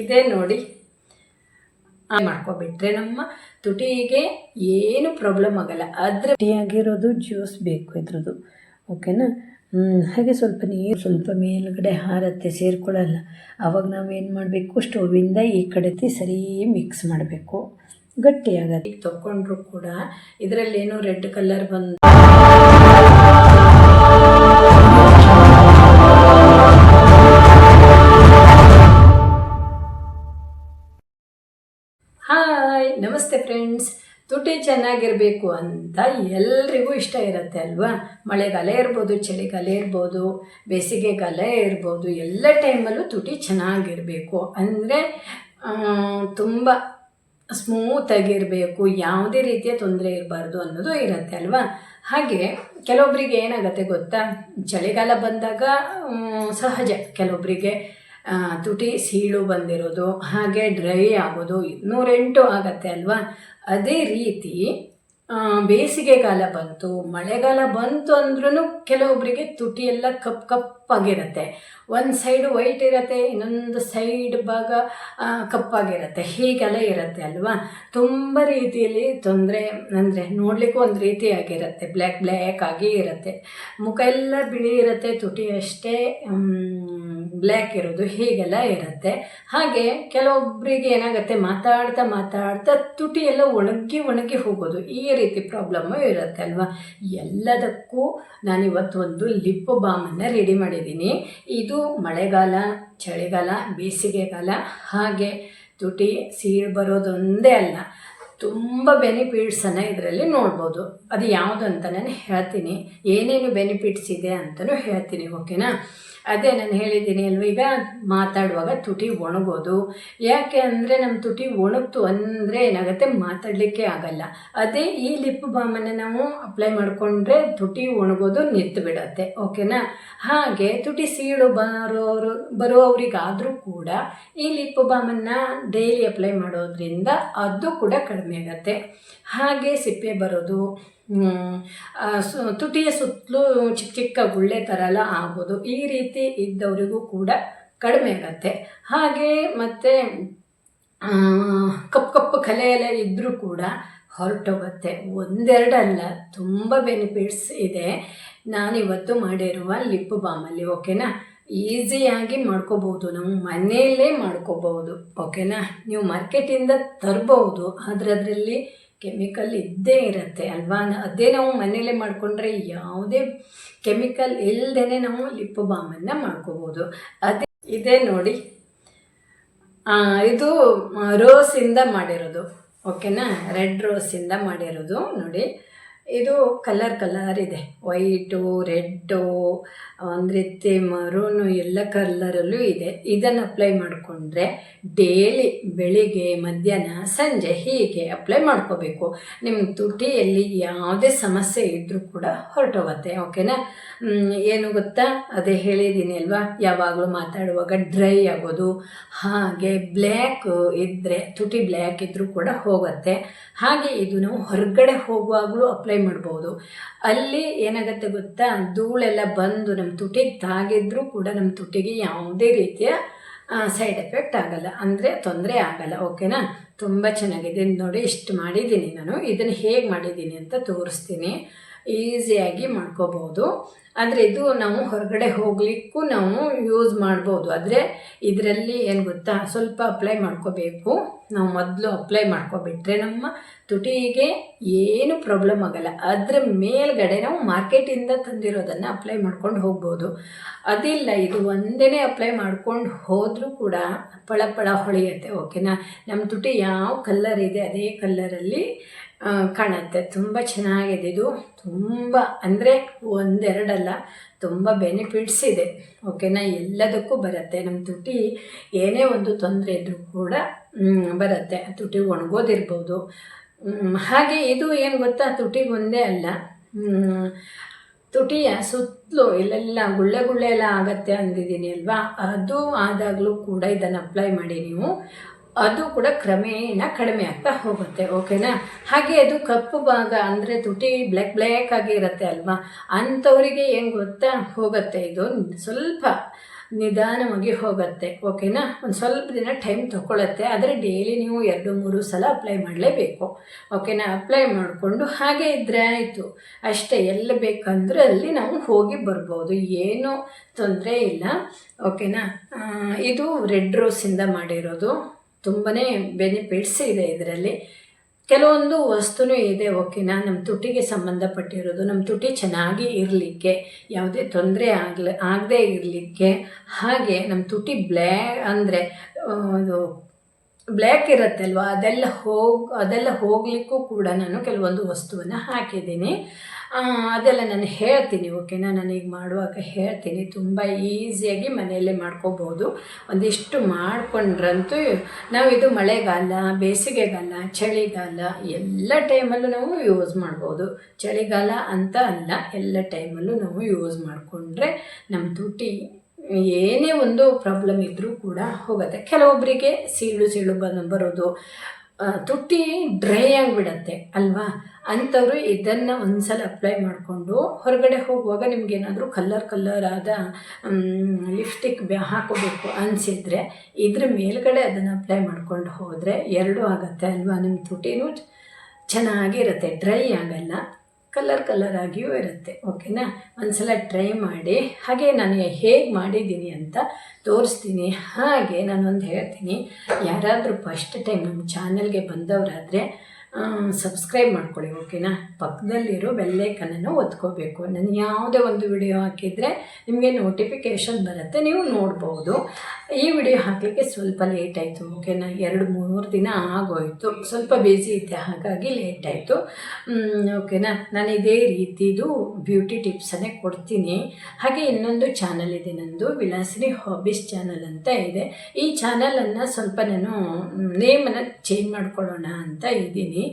ಇದೇ ನೋಡಿ. ಮಾಡ್ಕೊಬಿಟ್ರೆ ನಮ್ಮ ತುಟಿಗೆ ಏನು ಪ್ರಾಬ್ಲಮ್ ಆಗಲ್ಲ. ಅದ್ರ ಆಗಿರೋದು ಜ್ಯೂಸ್ ಬೇಕು ಇದ್ರದ್ದು. ಓಕೆನಾ ಹಾಗೆ ಸ್ವಲ್ಪ ನೀರು, ಸ್ವಲ್ಪ ಮೇಲ್ಗಡೆ ಹಾರತ್ತೆ ಸೇರ್ಕೊಳ್ಳಲ್ಲ. ಆವಾಗ ಏನು ಮಾಡಬೇಕು? ಸ್ಟೋವಿಂದ ಈ ಕಡೆ ಎತ್ತಿ ಸರಿ ಮಿಕ್ಸ್ ಮಾಡಬೇಕು. ಗಟ್ಟಿಯಾಗತ್ತೆ ಈಗ ತಗೊಂಡ್ರು ಕೂಡ ಇದರಲ್ಲಿ ಏನೋ ರೆಡ್ ಕಲರ್ ಬಂದು ಹಾಯ್, ನಮಸ್ತೆ ಫ್ರೆಂಡ್ಸ್ ತುಟಿ ಚೆನ್ನಾಗಿರಬೇಕು ಅಂತ ಎಲ್ರಿಗೂ ಇಷ್ಟ ಇರುತ್ತೆ ಅಲ್ವಾ? ಮಳೆಗಾಲ ಇರ್ಬೋದು, ಚಳಿಗಾಲ ಇರ್ಬೋದು, ಬೇಸಿಗೆಗಾಲ ಇರ್ಬೋದು, ಎಲ್ಲ ಟೈಮಲ್ಲೂ ತುಟಿ ಚೆನ್ನಾಗಿರಬೇಕು. ಅಂದರೆ ತುಂಬ ಸ್ಮೂತಾಗಿರಬೇಕು ಯಾವುದೇ ರೀತಿಯ ತೊಂದರೆ ಇರಬಾರ್ದು ಅನ್ನೋದು ಇರುತ್ತೆ ಅಲ್ವಾ? ಹಾಗೆ ಕೆಲವೊಬ್ಬರಿಗೆ ಏನಾಗುತ್ತೆ ಗೊತ್ತಾ? ಚಳಿಗಾಲ ಬಂದಾಗ ಸಹಜ. ಕೆಲವೊಬ್ಬರಿಗೆ ತುಟಿ ಸೀಳು ಬಂದಿರೋದು ಹಾಗೆ ಡ್ರೈ ಆಗೋದು ನೂರೆಂಟು ಆಗತ್ತೆ ಅಲ್ವಾ? ಅದೇ ರೀತಿ ಆ, ಬೇಸಿಗೆಗಾಲ ಬಂತು ಮಳೆಗಾಲ ಬಂತು ಅಂದ್ರೂ ಕೆಲವೊಬ್ಬರಿಗೆ ತುಟಿ ಎಲ್ಲ ಕಪ್ ಕಪ್ಪಾಗಿರುತ್ತೆ ಒಂದು ಸೈಡು ವೈಟ್ ಇರುತ್ತೆ ಇನ್ನೊಂದು ಸೈಡ್ ಭಾಗ ಕಪ್ಪಾಗಿರುತ್ತೆ ಹೀಗೆಲ್ಲ ಇರುತ್ತೆ ಅಲ್ವಾ? ತುಂಬ ರೀತಿಯಲ್ಲಿ ತೊಂದರೆ ಅಂದರೆ ನೋಡಲಿಕ್ಕೂ ಒಂದು ರೀತಿಯಾಗಿರುತ್ತೆ ಬ್ಲ್ಯಾಕ್ ಬ್ಲ್ಯಾಕ್ ಆಗಿ ಇರುತ್ತೆ. ಮುಖ ಎಲ್ಲ ಬಿಳಿ ಇರುತ್ತೆ ತುಟಿ ಅಷ್ಟೇ. ಬ್ಲ್ಯಾಕ್ ಇರೋದು ಹೀಗೆಲ್ಲ ಇರುತ್ತೆ. ಹಾಗೆ ಕೆಲವೊಬ್ಬರಿಗೆ ಏನಾಗುತ್ತೆ, ಮಾತಾಡ್ತಾ ಮಾತಾಡ್ತಾ ತುಟಿ ಎಲ್ಲ ಒಣಗಿ ಒಣಗಿ ಹೋಗೋದು ಈ ರೀತಿ ಪ್ರಾಬ್ಲಮ್ಮು ಇರುತ್ತೆ ಅಲ್ವಾ? ಎಲ್ಲದಕ್ಕೂ ನಾನಿವತ್ತು ಒಂದು ಲಿಪ್ ಬಾಮನ್ನು ರೆಡಿ ಮಾಡಿದ್ದೀನಿ. ಇದು ಮಳೆಗಾಲ, ಚಳಿಗಾಲ, ಬೇಸಿಗೆಗಾಲ, ಹಾಗೆ ತುಟಿ ಸೀಳು ಬರೋದೊಂದೇ ಅಲ್ಲ, ತುಂಬ ಬೆನಿಫಿಟ್ಸನ್ನು ಇದರಲ್ಲಿ ನೋಡ್ಬೋದು. ಅದು ಯಾವುದು ಅಂತ ನಾನು ಹೇಳ್ತೀನಿ. ಏನೇನು ಬೆನಿಫಿಟ್ಸ್ ಇದೆ ಅಂತಲೂ ಹೇಳ್ತೀನಿ ಓಕೆನಾ ಅದೇ ನಾನು ಹೇಳಿದ್ದೀನಿ ಅಲ್ವ, ಈಗ ಮಾತಾಡುವಾಗ ತುಟಿ ಒಣಗೋದು. ಯಾಕೆ ಅಂದರೆ ನಮ್ಮ ತುಟಿ ಒಣಗ್ತು ಅಂದರೆ ಏನಾಗುತ್ತೆ? ಮಾತಾಡಲಿಕ್ಕೆ ಆಗಲ್ಲ. ಅದೇ ಈ ಲಿಪ್ ಬಾಮನ್ನು ನಾವು ಅಪ್ಲೈ ಮಾಡಿಕೊಂಡ್ರೆ ತುಟಿ ಒಣಗೋದು ನಿಂತು ಬಿಡತ್ತೆ, ಓಕೆನಾ? ಹಾಗೆ ತುಟಿ ಸೀಳು ಬರೋರು ಬರುವವರಿಗಾದರೂ ಕೂಡ ಈ ಲಿಪ್ ಬಾಮನ್ನು ಡೈಲಿ ಅಪ್ಲೈ ಮಾಡೋದ್ರಿಂದ ಅದು ಕೂಡ ಕಡಿಮೆ ಆಗುತ್ತೆ. ಹಾಗೆ ಸಿಪ್ಪೆ ಬರೋದು ತುಟಿಯ ಸುತ್ತಲೂ ಚಿಕ್ಕ ಚಿಕ್ಕ ಗುಳ್ಳೆ ಥರ ಎಲ್ಲ ಆಗೋದು. ಈ ರೀತಿ ಇದ್ದವರಿಗೂ ಕೂಡ ಕಡಿಮೆ ಆಗತ್ತೆ. ಹಾಗೆ ಮತ್ತು ಕಪ್ಪು ಕಪ್ಪು ಕಲೆ ಎಲ್ಲ ಇದ್ದರೂ ಕೂಡ ಹೊರಟೋಗುತ್ತೆ. ಒಂದೆರಡಲ್ಲ, ತುಂಬ ಬೆನಿಫಿಟ್ಸ್ ಇದೆ. ನಾನಿವತ್ತು ಮಾಡಿರುವ ಲಿಪ್ ಬಾಮಲ್ಲಿ ಓಕೆನಾ? ಈಸಿಯಾಗಿ ಮಾಡ್ಕೋಬೋದು ನಾವು ಮನೆಯಲ್ಲೇ ಮಾಡ್ಕೋಬಹುದು, ಓಕೆನಾ? ನೀವು ಮಾರ್ಕೆಟಿಂದ ತರಬಹುದು ಆದರೆ ಅದರಲ್ಲಿ ಕೆಮಿಕಲ್ ಇದ್ದೇ ಇರುತ್ತೆ ಅಲ್ವಾ? ಅದೇ ನಾವು ಮನೆಯಲ್ಲೇ ಮಾಡಿಕೊಂಡ್ರೆ ಯಾವುದೇ ಕೆಮಿಕಲ್ ಇಲ್ಲದೇ ನಾವು ಲಿಪ್ ಬಾಮನ್ನು ಮಾಡ್ಕೋಬೋದು. ಅದೇ ಇದೇ ನೋಡಿ. ಇದು ರೋಸಿಂದ ಮಾಡಿರೋದು. ಓಕೆನಾ ರೆಡ್ ರೋಸಿಂದ ಮಾಡಿರೋದು ನೋಡಿ. ಇದು ಕಲರ್ ಕಲರ್ ಇದೆ. ವೈಟು, ರೆಡ್ಡು, ಅಂದರೆ ಮರೂನು ಎಲ್ಲ ಕಲರಲ್ಲೂ ಇದೆ. ಇದನ್ನು ಅಪ್ಲೈ ಮಾಡಿಕೊಂಡ್ರೆ ಡೇಲಿ ಬೆಳಿಗ್ಗೆ, ಮಧ್ಯಾಹ್ನ, ಸಂಜೆ ಹೀಗೆ ಅಪ್ಲೈ ಮಾಡ್ಕೋಬೇಕು. ನಿಮ್ಮ ತುಟಿಯಲ್ಲಿ ಯಾವುದೇ ಸಮಸ್ಯೆ ಇದ್ದರೂ ಕೂಡ ಹೊರಟೋಗುತ್ತೆ ಓಕೆನಾ ಏನು ಗೊತ್ತಾ? ಅದೇ ಹೇಳಿದ್ದೀನಿ ಅಲ್ವಾ? ಯಾವಾಗಲೂ ಮಾತಾಡುವಾಗ ಡ್ರೈ ಆಗೋದು, ಹಾಗೆ ಬ್ಲ್ಯಾಕ್ ಇದ್ದರೆ ತುಟಿ ಬ್ಲ್ಯಾಕ್ ಇದ್ದರೂ ಕೂಡ ಹೋಗುತ್ತೆ. ಹಾಗೆ ಇದು ನಾವು ಹೊರಗಡೆ ಹೋಗುವಾಗಲೂ ಅಪ್ಲೈ ಮಾಡ್ಬೋದು. ಅಲ್ಲಿ ಏನಾಗುತ್ತೆ ಗೊತ್ತಾ? ಧೂಳೆಲ್ಲ ಬಂದು ನಮ್ಮ ತುಟಿಗೆ ತಾಗಿದ್ರೂ ಕೂಡ ನಮ್ಮ ತುಟಿಗೆ ಯಾವುದೇ ರೀತಿಯ ಸೈಡ್ ಎಫೆಕ್ಟ್ ಆಗಲ್ಲ. ಅಂದರೆ ತೊಂದರೆ ಆಗಲ್ಲ. ಓಕೆನಾ? ತುಂಬ ಚೆನ್ನಾಗಿದೆ. ನೋಡಿ ಇಷ್ಟು ಮಾಡಿದ್ದೀನಿ ನಾನು. ಇದನ್ನು ಹೇಗೆ ಮಾಡಿದ್ದೀನಿ ಅಂತ ತೋರಿಸ್ತೀನಿ. ಈಸಿಯಾಗಿ ಮಾಡ್ಕೋಬಹುದು. ಅಂದರೆ ಇದು ನಾವು ಹೊರಗಡೆ ಹೋಗಲಿಕ್ಕೂ ನಾವು ಯೂಸ್ ಮಾಡ್ಬೋದು. ಆದರೆ ಇದರಲ್ಲಿ ಏನು ಗೊತ್ತಾ? ಸ್ವಲ್ಪ ಅಪ್ಲೈ ಮಾಡ್ಕೋಬೇಕು. ನಾವು ಮೊದಲು ಅಪ್ಲೈ ಮಾಡ್ಕೊಬಿಟ್ರೆ ನಮ್ಮ ತುಟಿಗೆ ಏನು ಪ್ರಾಬ್ಲಮ್ ಆಗಲ್ಲ. ಅದರ ಮೇಲ್ಗಡೆ ನಾವು ಮಾರ್ಕೆಟಿಂದ ತಂದಿರೋದನ್ನು ಅಪ್ಲೈ ಮಾಡ್ಕೊಂಡು ಹೋಗ್ಬೋದು. ಅದಿಲ್ಲ, ಇದು ಒಂದೇ ಅಪ್ಲೈ ಮಾಡ್ಕೊಂಡು ಹೋದರೂ ಕೂಡ ಪಳ ಪಳ ಹೊಳೆಯುತ್ತೆ ಓಕೆನಾ ನಮ್ಮ ತುಟಿ ಯಾವ ಕಲ್ಲರ್ ಇದೆ, ಅದೇ ಕಲ್ಲರಲ್ಲಿ ಕಾಣುತ್ತೆ. ತುಂಬ ಚೆನ್ನಾಗಿದೆ ಇದು. ತುಂಬ, ಅಂದರೆ ಒಂದೆರಡಲ್ಲ, ತುಂಬ ಬೆನಿಫಿಟ್ಸ್ ಇದೆ. ಓಕೆನಾ ಎಲ್ಲದಕ್ಕೂ ಬರುತ್ತೆ. ನಮ್ಮ ತುಟಿ ಏನೇ ಒಂದು ತೊಂದರೆ ಇದ್ದರೂ ಕೂಡ ಬರುತ್ತೆ. ತುಟಿ ಒಣಗೋದಿರ್ಬೋದು. ಹಾಗೆ ಇದು ಏನು ಗೊತ್ತಾ? ತುಟಿಗೆ ಒಂದೇ ಅಲ್ಲ. ತುಟಿಯ ಸುತ್ತಲೂ ಇಲ್ಲೆಲ್ಲ ಗುಳ್ಳೆ ಗುಳ್ಳೆ ಎಲ್ಲ ಆಗತ್ತೆ ಅಂದಿದ್ದೀನಿ ಅಲ್ವಾ? ಅದು ಆದಾಗಲೂ ಕೂಡ ಇದನ್ನು ಅಪ್ಲೈ ಮಾಡಿ ನೀವು. ಅದು ಕೂಡ ಕ್ರಮೇಣ ಕಡಿಮೆ ಆಗ್ತಾ ಹೋಗುತ್ತೆ ಓಕೆನಾ ಹಾಗೆ ಅದು ಕಪ್ಪು ಭಾಗ ಅಂದರೆ ತುಟಿ ಬ್ಲ್ಯಾಕ್ ಬ್ಲ್ಯಾಕ್ ಆಗಿ ಇರುತ್ತೆ ಅಲ್ವಾ? ಅಂಥವರಿಗೆ ಏನು ಗೊತ್ತಾ? ಹೋಗುತ್ತೆ, ಇದು ಸ್ವಲ್ಪ ನಿಧಾನವಾಗಿ ಹೋಗುತ್ತೆ ಓಕೆನಾ ಒಂದು ಸ್ವಲ್ಪ ದಿನ ಟೈಮ್ ತೊಗೊಳತ್ತೆ, ಆದರೆ ಡೈಲಿ ನೀವು ಎರಡು, ಮೂರು ಸಲ ಅಪ್ಲೈ ಮಾಡಲೇಬೇಕು ಓಕೆನಾ ಅಪ್ಲೈ ಮಾಡಿಕೊಂಡು ಹಾಗೆ ಇದ್ದರೆ ಆಯಿತು. ಅಷ್ಟೇ, ಎಲ್ಲಿ ಬೇಕಂದ್ರೆ ಅಲ್ಲಿ ನಾವು ಹೋಗಿ ಬರ್ಬೋದು, ಏನೂ ತೊಂದರೆ ಇಲ್ಲ ಓಕೆನಾ ಇದು ರೆಡ್ ರೋಸಿಂದ ಮಾಡಿರೋದು. ತುಂಬಾ ಬೆನಿಫಿಟ್ಸ್ ಇದೆ ಇದರಲ್ಲಿ. ಕೆಲವೊಂದು ವಸ್ತುನೂ ಇದೆ ಓಕೆನಾ ನಮ್ಮ ತುಟಿಗೆ ಸಂಬಂಧಪಟ್ಟಿರೋದು ನಮ್ಮ ತುಟಿ ಚೆನ್ನಾಗಿ ಇರಲಿಕ್ಕೆ, ಯಾವುದೇ ತೊಂದರೆ ಆಗಲಿ, ಆಗದೇ ಇರಲಿಕ್ಕೆ, ಹಾಗೆ ನಮ್ಮ ತುಟಿ ಬ್ಲ್ಯಾ ಅಂದರೆ ಅದು ಬ್ಲ್ಯಾಕ್ ಇರುತ್ತಲ್ವ, ಅದೆಲ್ಲ ಹೋಗಿ, ಅದೆಲ್ಲ ಹೋಗಲಿಕ್ಕೂ ಕೂಡ ನಾನು ಕೆಲವೊಂದು ವಸ್ತುವನ್ನು ಹಾಕಿದ್ದೀನಿ. ಅದೆಲ್ಲ ನಾನು ಹೇಳ್ತೀನಿ ಓಕೆನಾ ನಾನು ಈಗ ಮಾಡುವಾಗ ಹೇಳ್ತೀನಿ. ತುಂಬ ಈಸಿಯಾಗಿ ಮನೆಯಲ್ಲೇ ಮಾಡ್ಕೋಬೋದು. ಒಂದಿಷ್ಟು ಮಾಡಿಕೊಂಡ್ರಂತೂ ನಾವು ಇದು ಮಳೆಗಾಲ, ಬೇಸಿಗೆಗಾಲ, ಚಳಿಗಾಲ ಎಲ್ಲ ಟೈಮಲ್ಲೂ ನಾವು ಯೂಸ್ ಮಾಡ್ಬೋದು. ಚಳಿಗಾಲ ಅಂತ ಅಲ್ಲ, ಎಲ್ಲ ಟೈಮಲ್ಲೂ ನಾವು ಯೂಸ್ ಮಾಡಿಕೊಂಡ್ರೆ ನಮ್ಮ ತುಟಿ ಏನೇ ಒಂದು ಪ್ರಾಬ್ಲಮ್ ಇದ್ದರೂ ಕೂಡ ಹೋಗುತ್ತೆ. ಕೆಲವೊಬ್ಬರಿಗೆ ಸೀಳು ಸೀಳು ಬಂದು ಬರೋದು ತುಟ್ಟಿ ತುಟಿ ಡ್ರೈ ಆಗಿಬಿಡತ್ತೆ, ಅಲ್ವಾ? ಅಂಥವ್ರು ಇದನ್ನು ಒಂದ್ಸಲ ಅಪ್ಲೈ ಮಾಡಿಕೊಂಡು ಹೊರಗಡೆ ಹೋಗುವಾಗ ನಿಮ್ಗೇನಾದರೂ ಕಲ್ಲರ್ ಕಲ್ಲರ್ ಆದ ಲಿಪ್ಸ್ಟಿಕ್ ಹಾಕೋಬೇಕು ಅನಿಸಿದರೆ ಇದ್ರ ಮೇಲ್ಗಡೆ ಅದನ್ನು ಅಪ್ಲೈ ಮಾಡ್ಕೊಂಡು ಹೋದರೆ ಎರಡೂ ಆಗುತ್ತೆ ಅಲ್ವಾ? ನಿಮ್ಮ ತುಟಿನೂ ಚೆನ್ನಾಗಿರುತ್ತೆ ಡ್ರೈ ಆಗಲ್ಲ ಕಲರ್ ಕಲರ್ ಆಗಿಯೂ ಇರುತ್ತೆ ಓಕೆನಾ ಒಂದ್ಸಲ ಟ್ರೈ ಮಾಡಿ, ಹಾಗೆ ನಾನು ಹೇಗೆ ಮಾಡಿದ್ದೀನಿ ಅಂತ ತೋರಿಸ್ತೀನಿ. ಹಾಗೆ ನಾನೊಂದು ಹೇಳ್ತೀನಿ, ಯಾರಾದರೂ ಫಸ್ಟ್ ಟೈಮ್ ನಮ್ಮ ಚಾನಲ್ಗೆ ಬಂದವರಾದರೆ ಸಬ್ಸ್ಕ್ರೈಬ್ ಮಾಡ್ಕೊಳ್ಳಿ ಓಕೆನಾ ಪಕ್ಕದಲ್ಲಿರೋ ಬೆಲ್ಲೈಕನನ್ನು ಒತ್ಕೋಬೇಕು. ನಾನು ಯಾವುದೇ ಒಂದು ವಿಡಿಯೋ ಹಾಕಿದರೆ ನಿಮಗೆ ನೋಟಿಫಿಕೇಷನ್ ಬರುತ್ತೆ, ನೀವು ನೋಡ್ಬೋದು. ಈ ವಿಡಿಯೋ ಹಾಕಲಿಕ್ಕೆ ಸ್ವಲ್ಪ ಲೇಟ್ ಆಯಿತು ಓಕೆನಾ ಎರಡು ಮೂರು ದಿನ ಆಗೋಯಿತು. ಸ್ವಲ್ಪ ಬ್ಯುಸಿ ಇದ್ದೆ, ಹಾಗಾಗಿ ಲೇಟ್ ಆಯಿತು. ಓಕೆನಾ? ನಾನು ಇದೇ ರೀತಿದು ಬ್ಯೂಟಿ ಟಿಪ್ಸನ್ನೇ ಕೊಡ್ತೀನಿ. ಹಾಗೆ ಇನ್ನೊಂದು ಚಾನಲ್ ಇದೆ ನಂದು ವಿಲಾಸಿನಿ ಹಾಬೀಸ್ ಚಾನಲ್ ಅಂತ ಇದೆ. ಈ ಚಾನಲನ್ನು ಸ್ವಲ್ಪ ನಾನು ನೇಮನ್ನು ಚೇಂಜ್ ಮಾಡ್ಕೊಳ್ಳೋಣ ಅಂತ ಇದ್ದೀನಿ.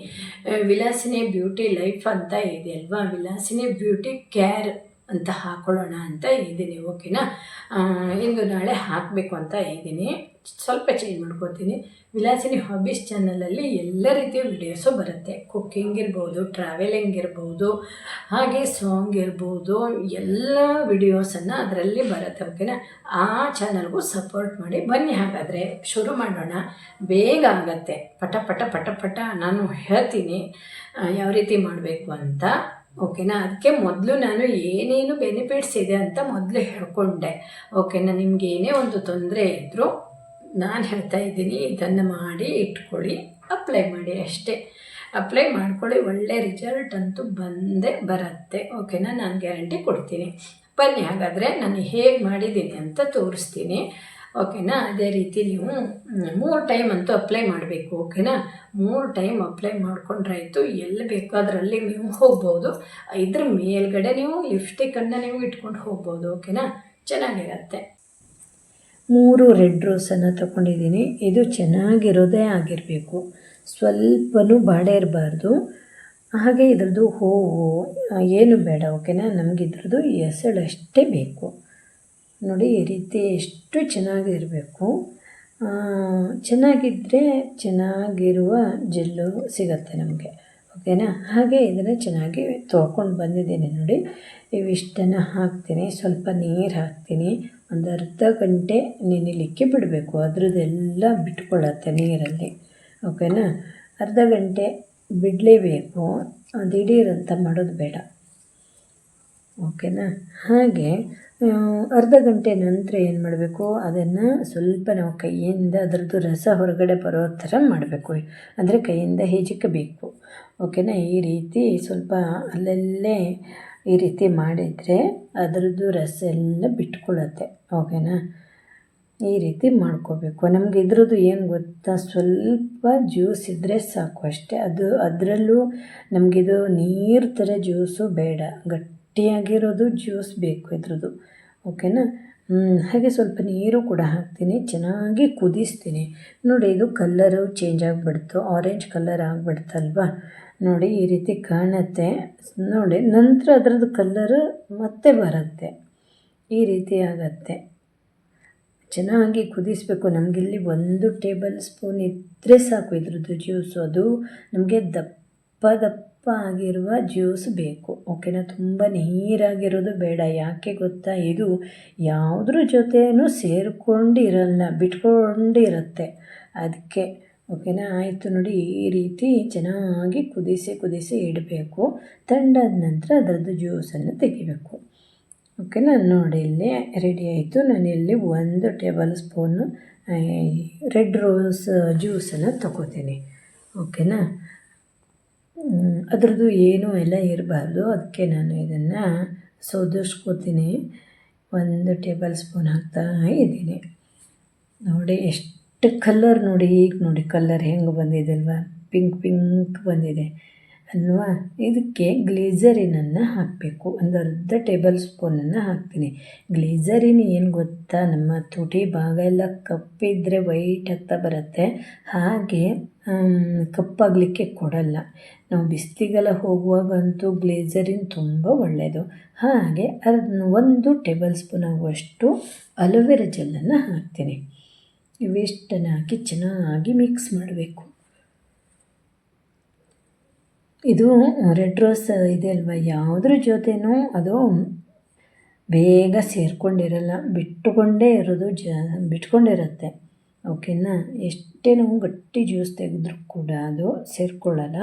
ವಿಲಾಸಿನಿ ಬ್ಯೂಟಿ ಲೈಫ್ ಅಂತ ಇದೆ ಅಲ್ವಾ? ವಿಲಾಸಿನಿ ಬ್ಯೂಟಿ ಕೇರ್ ಅಂತ ಹಾಕೊಳ್ಳೋಣ ಅಂತ ಇದ್ದೀನಿ, ಓಕೆನಾ? ಇಂದು ನಾಳೆ ಹಾಕಬೇಕು ಅಂತ ಇದ್ದೀನಿ. ಸ್ವಲ್ಪ ಚೇಂಜ್ ಮಾಡ್ಕೊತೀನಿ. ವಿಲಾಸಿನಿ ಹಾಬೀಸ್ ಚಾನಲಲ್ಲಿ ಎಲ್ಲ ರೀತಿಯ ವಿಡಿಯೋಸು ಬರುತ್ತೆ. ಕುಕ್ಕಿಂಗ್ ಇರ್ಬೋದು ಟ್ರಾವೆಲಿಂಗ್ ಇರ್ಬೋದು, ಹಾಗೆ ಸಾಂಗ್ ಇರ್ಬೋದು, ಎಲ್ಲ ವಿಡಿಯೋಸನ್ನು ಅದರಲ್ಲಿ ಬರುತ್ತೆ, ಓಕೆನಾ? ಆ ಚಾನಲ್ಗೂ ಸಪೋರ್ಟ್ ಮಾಡಿ ಬನ್ನಿ ಹಾಗಾದರೆ. ಶುರು ಮಾಡೋಣ. ಬೇಗ ಆಗತ್ತೆ. ಪಟ ಪಟ ಪಟ ಪಟ ನಾನು ಹೇಳ್ತೀನಿ. ಯಾವ ರೀತಿ ಮಾಡಬೇಕು ಅಂತ. ಓಕೆನಾ ಅದಕ್ಕೆ ಮೊದಲು ನಾನು ಏನೇನು ಬೆನಿಫಿಟ್ಸ್ ಇದೆ ಅಂತ ಮೊದಲು ಹೇಳ್ಕೊಂಡೆ. ಓಕೆನಾ ನಿಮ್ಗೆ ಏನೇ ಒಂದು ತೊಂದರೆ ಇದ್ದರೂ ನಾನು ಹೇಳ್ತಾ ಇದ್ದೀನಿ, ಇದನ್ನು ಮಾಡಿ, ಇಟ್ಕೊಳ್ಳಿ ಅಪ್ಲೈ ಮಾಡಿ ಅಷ್ಟೇ. ಅಪ್ಲೈ ಮಾಡ್ಕೊಳ್ಳಿ, ಒಳ್ಳೆ ರಿಸಲ್ಟ್ ಅಂತೂ ಬಂದೇ ಬರುತ್ತೆ. ಓಕೆನಾ ನಾನು ಗ್ಯಾರಂಟಿ ಕೊಡ್ತೀನಿ. ಬನ್ನಿ, ಹಾಗಾದರೆ ನಾನು ಹೇಗೆ ಮಾಡಿದ್ದೀನಿ ಅಂತ ತೋರಿಸ್ತೀನಿ. ಓಕೆನಾ? ಅದೇ ರೀತಿ ನೀವು ಮೂರು ಟೈಮ್ ಅಂತೂ ಅಪ್ಲೈ ಮಾಡಬೇಕು, ಓಕೆನಾ? ಮೂರು ಟೈಮ್ ಅಪ್ಲೈ ಮಾಡ್ಕೊಂಡ್ರಾಯ್ತು ಎಲ್ಲಿ ಬೇಕೋ ಅದರಲ್ಲಿ ನೀವು ಹೋಗ್ಬೋದು. ಇದ್ರ ಮೇಲ್ಗಡೆ ನೀವು ಲಿಪ್ಸ್ಟಿಕ್ಕನ್ನು ನೀವು ಇಟ್ಕೊಂಡು ಹೋಗ್ಬೋದು, ಓಕೆನಾ? ಚೆನ್ನಾಗಿರತ್ತೆ. ಮೂರು ರೆಡ್ ರೋಸನ್ನು ತಗೊಂಡಿದ್ದೀನಿ. ಇದು ಚೆನ್ನಾಗಿರೋದೇ ಆಗಿರಬೇಕು. ಸ್ವಲ್ಪನೂ ಬಾಡೆ ಇರಬಾರ್ದು. ಹಾಗೆ ಇದ್ರದ್ದು ಹೂವು, ಏನು ಬೇಡ, ಓಕೆನಾ? ನಮಗಿದ್ರದ್ದು ಎಸಳಷ್ಟೇ ಬೇಕು. ನೋಡಿ ಈ ರೀತಿ ಎಷ್ಟು ಚೆನ್ನಾಗಿರಬೇಕು. ಚೆನ್ನಾಗಿದ್ದರೆ ಚೆನ್ನಾಗಿರುವ ಜೆಲ್ಲು ಸಿಗತ್ತೆ ನಮಗೆ. ಓಕೆನಾ? ಹಾಗೆ ಇದನ್ನು ಚೆನ್ನಾಗಿ ತೊಳ್ಕೊಂಡು ಬಂದಿದ್ದೀನಿ ನೋಡಿ. ಇವಿಷ್ಟನ್ನು ಹಾಕ್ತೀನಿ. ಸ್ವಲ್ಪ ನೀರು ಹಾಕ್ತೀನಿ. ಒಂದು ಅರ್ಧ ಗಂಟೆ ನೆನೆಲಿಕ್ಕೆ ಬಿಡಬೇಕು. ಅದರದ್ದೆಲ್ಲ ಬಿಟ್ಕೊಳ್ಳುತ್ತೆ ನೀರಲ್ಲಿ. ಓಕೆನಾ? ಅರ್ಧ ಗಂಟೆ ಬಿಡಲೇಬೇಕು. ದಿಢೀರಂತ ಮಾಡೋದು ಬೇಡ. ಓಕೆನಾ? ಹಾಗೆ ಅರ್ಧ ಗಂಟೆ ನಂತರ ಏನು ಮಾಡಬೇಕು? ಅದನ್ನು ಸ್ವಲ್ಪ ನಾವು ಕೈಯಿಂದ ಅದರದ್ದು ರಸ ಹೊರಗಡೆ ಬರೋ ಥರ ಮಾಡಬೇಕು. ಅಂದರೆ ಕೈಯಿಂದ ಹಿಜಿಕಬೇಕು. ಓಕೆನಾ? ಈ ರೀತಿ ಸ್ವಲ್ಪ ಅಲ್ಲಲ್ಲೇ ಈ ರೀತಿ ಮಾಡಿದರೆ ಅದರದ್ದು ರಸ ಎಲ್ಲ ಬಿಟ್ಕೊಳ್ಳುತ್ತೆ ಓಕೆನಾ? ಈ ರೀತಿ ಮಾಡ್ಕೋಬೇಕು. ನಮಗೆ ಇದ್ರದ್ದು ಏನು ಗೊತ್ತಾ? ಸ್ವಲ್ಪ ಜ್ಯೂಸ್ ಇದ್ದರೆ ಸಾಕು ಅಷ್ಟೇ. ಅದು ಅದರಲ್ಲೂ ನಮಗಿದು ನೀರು ಥರ ಜ್ಯೂಸು ಬೇಡ. ಗಟ್ಟಿಯಾಗಿರೋದು ಜ್ಯೂಸ್ ಬೇಕು ಇದ್ರದ್ದು. ಓಕೆನಾ? ಹಾಗೆ ಸ್ವಲ್ಪ ನೀರು ಕೂಡ ಹಾಕ್ತೀನಿ. ಚೆನ್ನಾಗಿ ಕುದಿಸ್ತೀನಿ. ನೋಡಿ, ಇದು ಕಲ್ಲರು ಚೇಂಜ್ ಆಗಿಬಿಡ್ತು. ಆರೆಂಜ್ ಕಲರ್ ಆಗಿಬಿಡ್ತಲ್ವಾ? ನೋಡಿ, ಈ ರೀತಿ ಕಾಣುತ್ತೆ. ನೋಡಿ, ನಂತರ ಅದರದ್ದು ಕಲ್ಲರ್ ಮತ್ತೆ ಬರುತ್ತೆ. ಈ ರೀತಿ ಆಗತ್ತೆ. ಚೆನ್ನಾಗಿ ಕುದಿಸಬೇಕು. ನಮಗಿಲ್ಲಿ ಒಂದು ಟೇಬಲ್ ಸ್ಪೂನ್ ಇದ್ದರೆ ಸಾಕು ಇದ್ರದ್ದು ಜ್ಯೂಸು. ಅದು ನಮಗೆ ದಪ್ಪ ದಪ್ಪ ಆಗಿರುವ ಜ್ಯೂಸ್ ಬೇಕು. ಓಕೆನಾ? ತುಂಬ ನೀರಾಗಿರೋದು ಬೇಡ. ಯಾಕೆ ಗೊತ್ತಾ? ಇದು ಯಾವುದ್ರ ಜೊತೆಯೂ ಸೇರಿಕೊಂಡಿರಲ್ಲ, ಬಿಟ್ಕೊಂಡಿರುತ್ತೆ. ಅದಕ್ಕೆ ಓಕೆನಾ? ಆಯಿತು ನೋಡಿ, ಈ ರೀತಿ ಚೆನ್ನಾಗಿ ಕುದಿಸಿ ಕುದಿಸಿ ಇಡಬೇಕು. ತಣ್ಣಾದ ನಂತರ ಅದರದ್ದು ಜ್ಯೂಸನ್ನು ತೆಗಿಬೇಕು. ಓಕೆನಾ? ನೋಡಿ, ಇಲ್ಲಿ ರೆಡಿ ಆಯಿತು. ನಾನು ಇಲ್ಲಿ ಒಂದು ಟೇಬಲ್ ಸ್ಪೂನು ರೆಡ್ ರೋಸ್ ಜ್ಯೂಸನ್ನು ತಗೋತೀನಿ. ಓಕೆನಾ? ಅದ್ರದ್ದು ಏನೂ ಎಲ್ಲ ಇರಬಾರ್ದು. ಅದಕ್ಕೆ ನಾನು ಇದನ್ನು ಸೋದಿಸ್ಕೋತೀನಿ ಒಂದು ಟೇಬಲ್ ಸ್ಪೂನ್ ಹಾಕ್ತಾ ಇದ್ದೀನಿ. ನೋಡಿ, ಎಷ್ಟು ಕಲ್ಲರ್ ನೋಡಿ, ಈಗ ನೋಡಿ ಕಲ್ಲರ್ ಹೆಂಗೆ ಬಂದಿದೆ ಅಲ್ವಾ? ಪಿಂಕ್ ಪಿಂಕ್ ಬಂದಿದೆ. ಅಲ್ವಾ? ಇದಕ್ಕೆ ಗ್ಲೇಜರಿನನ್ನು ಹಾಕಬೇಕು. ಒಂದು ಅರ್ಧ ಟೇಬಲ್ ಸ್ಪೂನನ್ನು ಹಾಕ್ತೀನಿ. ಗ್ಲೇಜರಿನ ಏನು ಗೊತ್ತಾ? ನಮ್ಮ ತುಟಿ ಭಾಗ ಎಲ್ಲ ಕಪ್ಪಿದ್ರೆ ವೈಟ್ ಆಗ್ತಾ ಬರುತ್ತೆ. ಹಾಗೆ ಕಪ್ಪಾಗಲಿಕ್ಕೆ ಕೊಡಲ್ಲ. ನಾವು ಬಿಸ್ಲಿಗೆಲ್ಲ ಹೋಗುವಾಗಂತೂ ಗ್ಲೇಸರಿನ್ ತುಂಬ ಒಳ್ಳೆಯದು ಹಾಗೆ ಅದನ್ನು ಒಂದು ಟೇಬಲ್ ಸ್ಪೂನ್ ಆಗುವಷ್ಟು ಅಲೋವೆರಾ ಜೆಲ್ಲನ್ನು ಹಾಕ್ತೀನಿ. ಇವಿಷ್ಟನ್ನು ಹಾಕಿ ಚೆನ್ನಾಗಿ ಮಿಕ್ಸ್ ಮಾಡಬೇಕು. ಇದು ರೆಡ್ ರೋಸ್ ಇದೆ ಅಲ್ವಾ? ಯಾವುದ್ರ ಜೊತೆನೂ ಅದು ಬೇಗ ಸೇರ್ಕೊಂಡಿರಲ್ಲ, ಬಿಟ್ಟುಕೊಂಡೇ ಇರೋದು ಜ, ಬಿಟ್ಕೊಂಡಿರುತ್ತೆ. ಓಕೆನಾ? ಎಷ್ಟೇ ನಾವು ಗಟ್ಟಿ ಜ್ಯೂಸ್ ತೆಗೆದ್ರೂ ಕೂಡ ಅದು ಸೇರ್ಕೊಳ್ಳಲ್ಲ.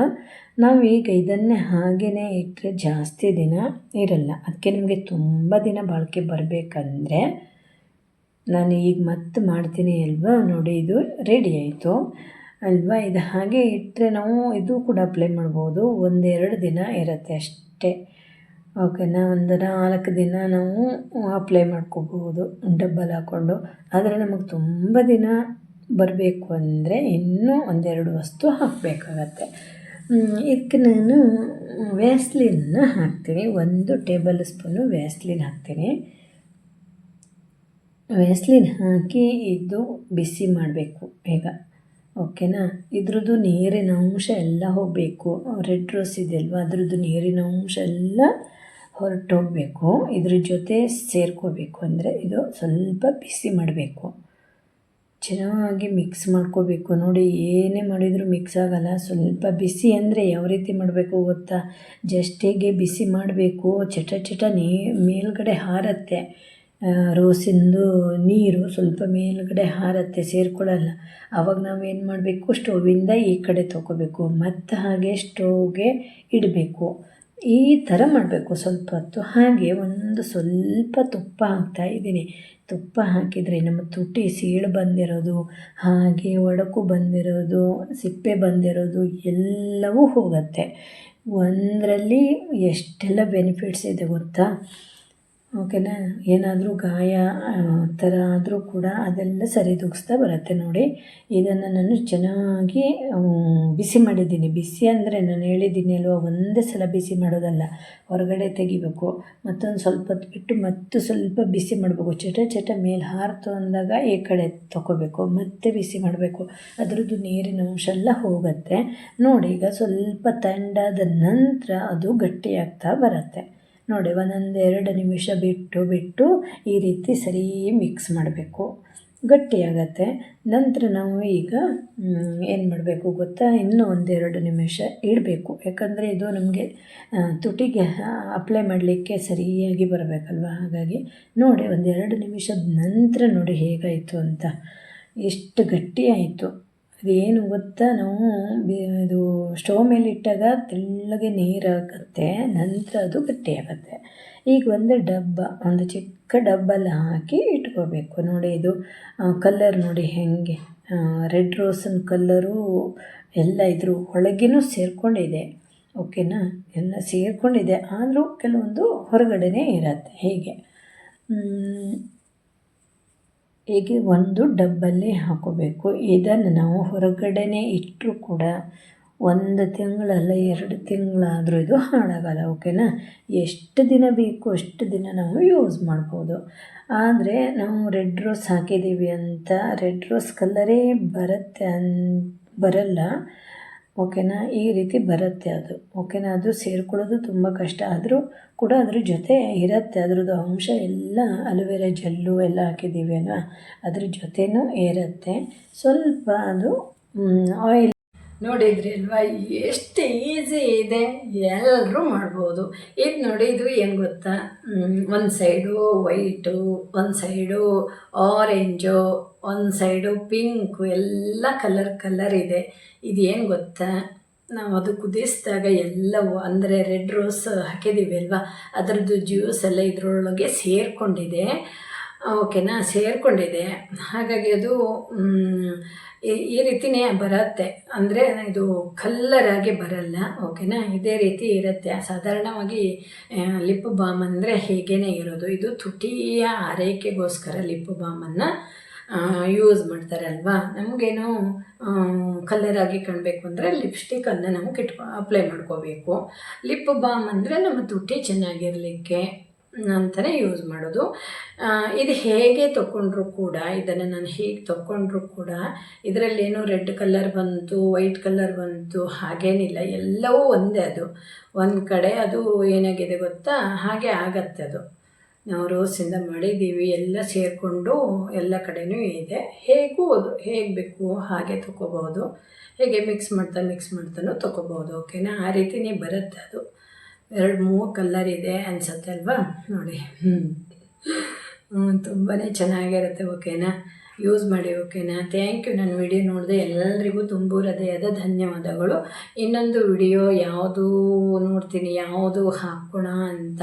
ನಾವು ಈಗ ಇದನ್ನೇ ಹಾಗೇ ಇಟ್ಟರೆ ಜಾಸ್ತಿ ದಿನ ಇರಲ್ಲ. ಅದಕ್ಕೆ ನಿಮಗೆ ತುಂಬ ದಿನ ಬಾಳಿಕೆ ಬರಬೇಕಂದ್ರೆ ನಾನು ಈಗ ಮತ್ತೆ ಮಾಡ್ತೀನಿ ಅಲ್ವಾ? ನೋಡಿ ಇದು ರೆಡಿ ಆಯಿತು. ಅಲ್ವಾ? ಇದು ಹಾಗೆ ಇಟ್ಟರೆ ನಾವು ಇದು ಕೂಡ ಅಪ್ಲೈ ಮಾಡ್ಬೋದು. ಒಂದೆರಡು ದಿನ ಇರುತ್ತೆ ಅಷ್ಟೇ. ಓಕೆನಾ ಒಂದು ನಾಲ್ಕು ದಿನ ನಾವು ಅಪ್ಲೈ ಮಾಡ್ಕೋಬೋದು. ಡಬ್ಬಲ್ ಹಾಕ್ಕೊಂಡು ಆದರೆ ನಮಗೆ ತುಂಬ ದಿನ ಬರಬೇಕು ಅಂದರೆ ಇನ್ನೂ ಒಂದೆರಡು ವಸ್ತು ಹಾಕಬೇಕಾಗತ್ತೆ. ಇದಕ್ಕೆ ನಾನು ವ್ಯಾಸ್ಲಿನ್ನ ಹಾಕ್ತೀನಿ. ಒಂದು ಟೇಬಲ್ ಸ್ಪೂನು ವ್ಯಾಸ್ಲಿನ್ ಹಾಕ್ತೀನಿ. ವ್ಯಾಸ್ಲಿನ್ ಹಾಕಿ ಇದು ಬಿಸಿ ಮಾಡಬೇಕು. ಈಗ ಓಕೆನಾ? ಇದ್ರದ್ದು ನೀರಿನ ಅಂಶ ಎಲ್ಲ ಹೋಗಬೇಕು. ರೆಡ್ ರೋಸ್ ಇದೆಯಲ್ವ ಅದ್ರದ್ದು ನೀರಿನ ಅಂಶ ಎಲ್ಲ ಹೊರಟೋಗಬೇಕು. ಇದ್ರ ಜೊತೆ ಸೇರ್ಕೋಬೇಕು. ಅಂದರೆ ಇದು ಸ್ವಲ್ಪ ಬಿಸಿ ಮಾಡಬೇಕು. ಚೆನ್ನಾಗಿ ಮಿಕ್ಸ್ ಮಾಡ್ಕೋಬೇಕು. ನೋಡಿ, ಏನೇ ಮಾಡಿದರೂ ಮಿಕ್ಸ್ ಆಗಲ್ಲ. ಸ್ವಲ್ಪ ಬಿಸಿ ಅಂದರೆ ಯಾವ ರೀತಿ ಮಾಡಬೇಕು ಗೊತ್ತಾ? ಜಸ್ಟಿಗೆ ಬಿಸಿ ಮಾಡಬೇಕು. ಚಟ ಚಟ ನೀ ಮೇಲ್ಗಡೆ ಹಾರತ್ತೆ. ರೋಸಿಂದು ನೀರು ಸ್ವಲ್ಪ ಮೇಲುಗಡೆ ಹಾರತ್ತೆ, ಸೇರ್ಕೊಳ್ಳಲ್ಲ. ಆವಾಗ ನಾವೇನು ಮಾಡಬೇಕು? ಸ್ಟೋವಿಂದ ಈ ಕಡೆ ತೊಗೋಬೇಕು, ಮತ್ತು ಹಾಗೆ ಸ್ಟೋವ್ಗೆ ಇಡಬೇಕು. ಈ ಥರ ಮಾಡಬೇಕು ಸ್ವಲ್ಪ ಹೊತ್ತು. ಹಾಗೆ ಒಂದು ಸ್ವಲ್ಪ ತುಪ್ಪ ಹಾಕ್ತಾ ಇದ್ದೀನಿ. ತುಪ್ಪ ಹಾಕಿದರೆ ನಮ್ಮ ತುಟಿ ಸೀಳು ಬಂದಿರೋದು, ಹಾಗೆ ಒಡಕು ಬಂದಿರೋದು, ಸಿಪ್ಪೆ ಬಂದಿರೋದು, ಎಲ್ಲವೂ ಹೋಗುತ್ತೆ. ಒಂದರಲ್ಲಿ ಎಷ್ಟೆಲ್ಲ ಬೆನಿಫಿಟ್ಸ್ ಇದೆ ಗೊತ್ತಾ? ಓಕೆನಾ? ಏನಾದರೂ ಗಾಯ ಥರ ಆದರೂ ಕೂಡ ಅದೆಲ್ಲ ಸರಿದೂಗಿಸ್ತಾ ಬರುತ್ತೆ ನೋಡಿ. ಇದನ್ನು ನಾನು ಚೆನ್ನಾಗಿ ಬಿಸಿ ಮಾಡಿದ್ದೀನಿ. ಬಿಸಿ ಅಂದರೆ ನಾನು ಹೇಳಿದ್ದೀನಿ ಅಲ್ವ, ಒಂದೇ ಸಲ ಬಿಸಿ ಮಾಡೋದಲ್ಲ. ಹೊರಗಡೆ ತೆಗಿಬೇಕು. ಮತ್ತೊಂದು ಸ್ವಲ್ಪ ಹೊತ್ತು ಬಿಟ್ಟು ಮತ್ತು ಸ್ವಲ್ಪ ಬಿಸಿ ಮಾಡಬೇಕು. ಚಟ ಚಟ ಮೇಲೆ ಹಾರ್ತು ಅಂದಾಗ ಈ ಕಡೆ ತೊಗೋಬೇಕು ಮತ್ತೆ ಬಿಸಿ ಮಾಡಬೇಕು. ಅದರದ್ದು ನೀರಿನ ಅಂಶ ಎಲ್ಲ ಹೋಗುತ್ತೆ. ನೋಡಿ, ಈಗ ಸ್ವಲ್ಪ ತಂಡಾದ ನಂತರ ಅದು ಗಟ್ಟಿಯಾಗ್ತಾ ಬರುತ್ತೆ. ನೋಡಿ, ಒಂದೊಂದು ಎರಡು ನಿಮಿಷ ಬಿಟ್ಟು ಬಿಟ್ಟು ಈ ರೀತಿ ಸರಿ ಮಿಕ್ಸ್ ಮಾಡಬೇಕು. ಗಟ್ಟಿಯಾಗತ್ತೆ. ನಂತರ ನಾವು ಈಗ ಏನು ಮಾಡಬೇಕು ಗೊತ್ತಾ? ಇನ್ನೂ ಒಂದೆರಡು ನಿಮಿಷ ಇಡಬೇಕು. ಯಾಕಂದರೆ ಇದು ನಮಗೆ ತುಟಿಗೆ ಅಪ್ಲೈ ಮಾಡಲಿಕ್ಕೆ ಸರಿಯಾಗಿ ಬರಬೇಕಲ್ವ? ಹಾಗಾಗಿ ನೋಡಿ ಒಂದೆರಡು ನಿಮಿಷದ ನಂತರ ನೋಡಿ ಹೇಗಾಯಿತು ಅಂತ. ಎಷ್ಟು ಗಟ್ಟಿ ಆಯಿತು. ಅದೇನು ಗೊತ್ತಾ? ನಾವು ಇದು ಸ್ಟವ್ ಮೇಲೆ ಇಟ್ಟಾಗ ತೆಳ್ಳಗೆ ನೀರಾಗುತ್ತೆ ನಂತರ ಅದು ಗಟ್ಟಿಯಾಗುತ್ತೆ ಈಗ ಒಂದು ಡಬ್ಬ, ಒಂದು ಚಿಕ್ಕ ಡಬ್ಬಲ್ಲಿ ಹಾಕಿ ಇಟ್ಕೋಬೇಕು. ನೋಡಿ ಇದು ಕಲ್ಲರ್ ನೋಡಿ ಹೇಗೆ ರೆಡ್ ರೋಸನ್ ಕಲ್ಲರು ಎಲ್ಲ ಇದ್ರ ಒಳಗೇನೂ ಸೇರಿಕೊಂಡಿದೆ. ಓಕೆನಾ ಎಲ್ಲ ಸೇರಿಕೊಂಡಿದೆ. ಆದರೂ ಕೆಲವೊಂದು ಹೊರಗಡೆನೇ ಇರತ್ತೆ. ಹೀಗೆ? ಹೀಗೆ ಒಂದು ಡಬ್ಬಲ್ಲಿ ಹಾಕೋಬೇಕು. ಇದನ್ನು ನಾವು ಹೊರಗಡೆನೇ ಇಟ್ಟರೂ ಕೂಡ ಒಂದು ತಿಂಗಳಲ್ಲ, ಎರಡು ತಿಂಗಳಾದರೂ ಇದು ಹಾಳಾಗಲ್ಲ, ಓಕೆನಾ? ಎಷ್ಟು ದಿನ ಬೇಕು ಅಷ್ಟು ದಿನ ನಾವು ಯೂಸ್ ಮಾಡ್ಬೋದು. ಆದರೆ ನಾವು ರೆಡ್ ರೋಸ್ ಹಾಕಿದ್ದೀವಿ ಅಂತ, ರೆಡ್ ರೋಸ್ ಕಲ್ಲರೇ ಬರುತ್ತೆ ಅನ್ ಬರಲ್ಲ. ಓಕೆನಾ? ಈ ರೀತಿ ಬರುತ್ತೆ ಅದು. ಓಕೆನಾ? ಅದು ಸೇರ್ಕೊಳ್ಳೋದು ತುಂಬ ಕಷ್ಟ. ಆದರೂ ಕೂಡ ಅದ್ರ ಜೊತೆ ಇರುತ್ತೆ. ಅದ್ರದ್ದು ಅಂಶ ಎಲ್ಲ ಅಲೋವೆರಾ ಜಲ್ಲು ಎಲ್ಲ ಹಾಕಿದ್ದೀವಿ ಅಲ್ವಾ? ಅದ್ರ ಜೊತೆನೂ ಇರುತ್ತೆ. ಸ್ವಲ್ಪ ಅದು ಆಯಿಲ್ ನೋಡಿದ್ರಿ ಅಲ್ವಾ ಎಷ್ಟು ಈಸಿ ಇದೆ. ಎಲ್ಲರೂ ಮಾಡ್ಬೋದು. ಇದು ನೋಡಿ ಇದು ಏನು ಗೊತ್ತಾ? ಒಂದು ಸೈಡು ವೈಟು ಒಂದು ಸೈಡು ಆರೆಂಜು ಒಂದು ಸೈಡು ಪಿಂಕು ಎಲ್ಲ ಕಲರ್ ಕಲರ್ ಇದೆ. ಇದು ಏನು ಗೊತ್ತಾ? ನಾವು ಅದು ಕುದಿಸಿದಾಗ ಎಲ್ಲವೂ ಅಂದರೆ ರೆಡ್ ರೋಸ್ ಹಾಕಿದ್ದೀವಿ ಅಲ್ವಾ? ಅದರದ್ದು ಜ್ಯೂಸ್ ಎಲ್ಲ ಇದರೊಳಗೆ ಸೇರಿಕೊಂಡಿದೆ. ಓಕೆನಾ ಸೇರಿಕೊಂಡಿದೆ ಹಾಗಾಗಿ ಅದು ಈ- ರೀತಿನೇ ಬರುತ್ತೆ. ಅಂದರೆ ಇದು ಕಲ್ಲರಾಗಿ ಬರಲ್ಲ. ಓಕೆನಾ ಇದೇ ರೀತಿ ಇರುತ್ತೆ. ಸಾಧಾರಣವಾಗಿ ಲಿಪ್ ಬಾಮ್ ಅಂದರೆ ಹೀಗೇ ಇರೋದು, ಇದು ತುಟಿಯ ಆರೈಕೆಗೋಸ್ಕರ ಲಿಪ್ ಬಾಮನ್ನು ಯೂಸ್ ಮಾಡ್ತಾರೆ ಅಲ್ವಾ ನಮಗೇನು ಕಲ್ಲರಾಗಿ ಕಾಣಬೇಕು ಅಂದರೆ ಲಿಪ್ಸ್ಟಿಕ್ಕನ್ನು ನಾವು ಕಿಟ್ಕೊ ಅಪ್ಲೈ ಮಾಡ್ಕೋಬೇಕು. ಲಿಪ್ ಬಾಮ್ ಅಂದರೆ ನಮ್ಮ ತುಟಿ ಚೆನ್ನಾಗಿರಲಿಕ್ಕೆ. ಅಂತಲೇ ಯೂಸ್ ಮಾಡೋದು. ಇದು ಹೇಗೆ ತಗೊಂಡ್ರು ಕೂಡ, ಇದನ್ನು ನಾನು ಹೇಗೆ ತಗೊಂಡ್ರು ಕೂಡ ಇದರಲ್ಲೇನು ರೆಡ್ ಕಲರ್ ಬಂತು ವೈಟ್ ಕಲರ್ ಬಂತು, ಹಾಗೇನಿಲ್ಲ. ಎಲ್ಲವೂ ಒಂದೇ ಅದು. ಒಂದು ಕಡೆ ಅದು ಏನಾಗಿದೆ ಗೊತ್ತಾ? ಹಾಗೆ ಆಗತ್ತೆ ಅದು. ನಾವು ರೋಸಿಂದ ಮಾಡಿದ್ದೀವಿ, ಎಲ್ಲ ಸೇರಿಕೊಂಡು ಎಲ್ಲ ಕಡೆಯೂ ಇದೆ. ಹೇಗೂ ಅದು, ಹೇಗೆ ಬೇಕು, ಹಾಗೆ ತೊಗೋಬೋದು ಹೇಗೆ ಮಿಕ್ಸ್ ಮಾಡ್ತಾ ಮಿಕ್ಸ್ ಮಾಡ್ತಾನೂ ತೊಗೋಬೋದು ಓಕೆನಾ ಆ ರೀತಿನೇ ಬರುತ್ತೆ ಅದು. ಎರಡು ಮೂರು ಕಲ್ಲರ್ ಇದೆ ಅನ್ಸುತ್ತೆ ಅಲ್ವಾ? ನೋಡಿ. ಹ್ಞೂ ತುಂಬಾ ಚೆನ್ನಾಗಿರುತ್ತೆ ಓಕೆನಾ? ಯೂಸ್ ಮಾಡಿ ಓಕೆನಾ? ಥ್ಯಾಂಕ್ ಯು ನನ್ನ ವಿಡಿಯೋ ನೋಡಿದೆ ಎಲ್ಲರಿಗೂ ತುಂಬು ಹೃದಯದ ಧನ್ಯವಾದಗಳು. ಇನ್ನೊಂದು ವಿಡಿಯೋ ಯಾವುದು ನೋಡ್ತೀನಿ, ಯಾವುದು ಹಾಕೋಣ ಅಂತ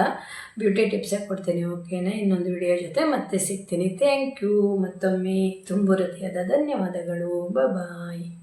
ಬ್ಯೂಟಿ ಟಿಪ್ಸೇ ಕೊಡ್ತೀನಿ ಓಕೆನಾ? ಇನ್ನೊಂದು ವಿಡಿಯೋ ಜೊತೆ ಮತ್ತೆ ಸಿಗ್ತೀನಿ. ಥ್ಯಾಂಕ್ ಯು ಮತ್ತೊಮ್ಮೆ. ತುಂಬು ಹೃದಯದ ಧನ್ಯವಾದಗಳು. ಬಾಯ್